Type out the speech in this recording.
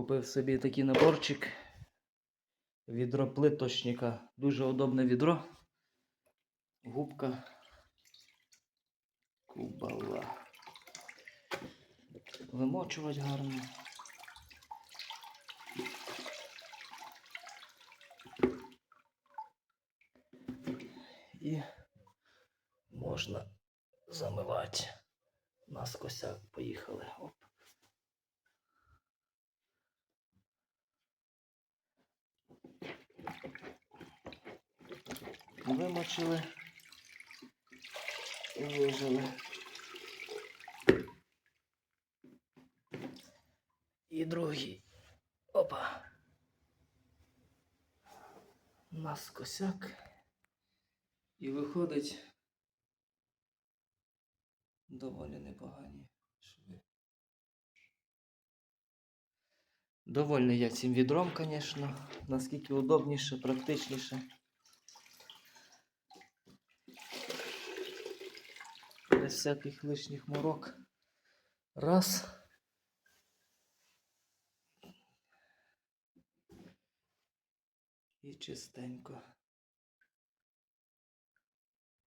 Купив собі такий наборчик. Відро плиточника. Дуже удобне відро. Губка. Кубала. Вимочувати гарно. І можна замивати. Наскося поїхали. Оп. Вимочили і вижили. І другий. Опа. Наскосяк. І виходить доволі непогані шви. Довольний я цим відром, звісно. Наскільки удобніше, практичніше. Без всяких лишніх морок. Раз. І чистенько.